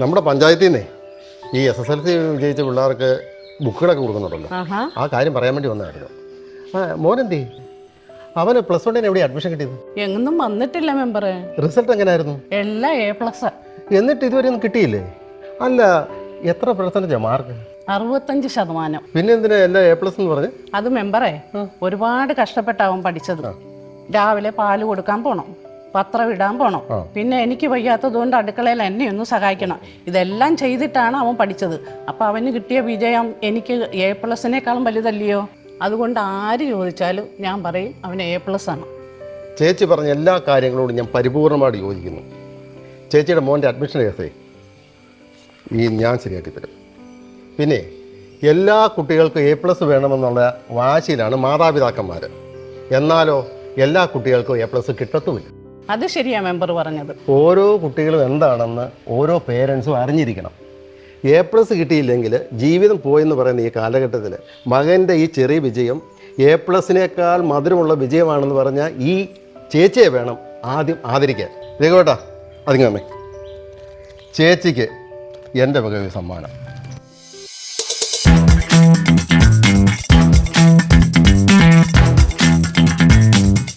നമ്മുടെ പഞ്ചായത്തിൽ നിന്നേ ഈ എസ് എസ് എൽ സി വിജയിച്ച പിള്ളേർക്ക് ബുക്കുകളൊക്കെ കൊടുക്കുന്നുണ്ടല്ലോ. ആ കാര്യം പറയാൻ വേണ്ടി വന്നായിരുന്നു. ആ മോനെന്തി? അവന് പ്ലസ് വണ്ണിന് എവിടെ അഡ്മിഷൻ കിട്ടിയത്? എങ്ങും വന്നിട്ടില്ല മെമ്പർ റിസൾട്ട് എങ്ങനെയായിരുന്നു എല്ലാം എ പ്ലസ് എന്നിട്ട് ഇതുവരെ ഒന്നും കിട്ടിയില്ലേ? അല്ല എത്ര പെർസെന്റേജാ മാർക്ക് അറുപത്തഞ്ച് ശതമാനം. പിന്നെ എന്തിനാ എല്ലാം എ പ്ലസ് എന്ന് പറഞ്ഞു? അത് മെമ്പറേ ഒരുപാട് കഷ്ടപ്പെട്ടാവും പഠിച്ചത്. രാവിലെ പാൽ കൊടുക്കാൻ പോണം. പത്രം ഇടാൻ പോണം. പിന്നെ എനിക്ക് വയ്യാത്തതുകൊണ്ട് അടുക്കളയിൽ എന്നെ ഒന്ന് സഹായിക്കണം. ഇതെല്ലാം ചെയ്തിട്ടാണ് അവൻ പഠിച്ചത്. അപ്പം അവന് കിട്ടിയ വിജയം എനിക്ക് എ പ്ലസിനേക്കാളും വലുതല്ലയോ? അതുകൊണ്ട് ആര് ചോദിച്ചാലും ഞാൻ പറയും അവന് എ പ്ലസ് ആണ്. ചേച്ചി പറഞ്ഞ എല്ലാ കാര്യങ്ങളോടും ഞാൻ പരിപൂർണമായിട്ട് യോജിക്കുന്നു. ചേച്ചിയുടെ മോന്റെ അഡ്മിഷൻ കേസേ ഈ ഞാൻ ശരിയാക്കി തരും. പിന്നെ എല്ലാ കുട്ടികൾക്കും എ പ്ലസ് വേണമെന്നുള്ള വാശിയിലാണ് മാതാപിതാക്കന്മാർ എന്നാലോ എല്ലാ കുട്ടികൾക്കും എ പ്ലസ് കിട്ടത്തുമില്ല. അത് ശരിയാ മെമ്പർ പറഞ്ഞത്. ഓരോ കുട്ടികളും എന്താണെന്ന് ഓരോ പേരൻസും അറിഞ്ഞിരിക്കണം. എ പ്ലസ് കിട്ടിയില്ലെങ്കിൽ ജീവിതം പോയെന്ന് പറയുന്ന ഈ കാലഘട്ടത്തിൽ മകന്റെ ഈ ചെറിയ വിജയം എ പ്ലസിനേക്കാൾ മധുരമുള്ള വിജയമാണെന്ന് പറഞ്ഞാൽ ഈ ചേച്ചിയെ വേണം ആദ്യം ആദരിക്കാൻ. രഘുവേട്ടാ അതിങ്ങമ്മേ ചേച്ചിക്ക് എന്റെ വക സമ്മാനം.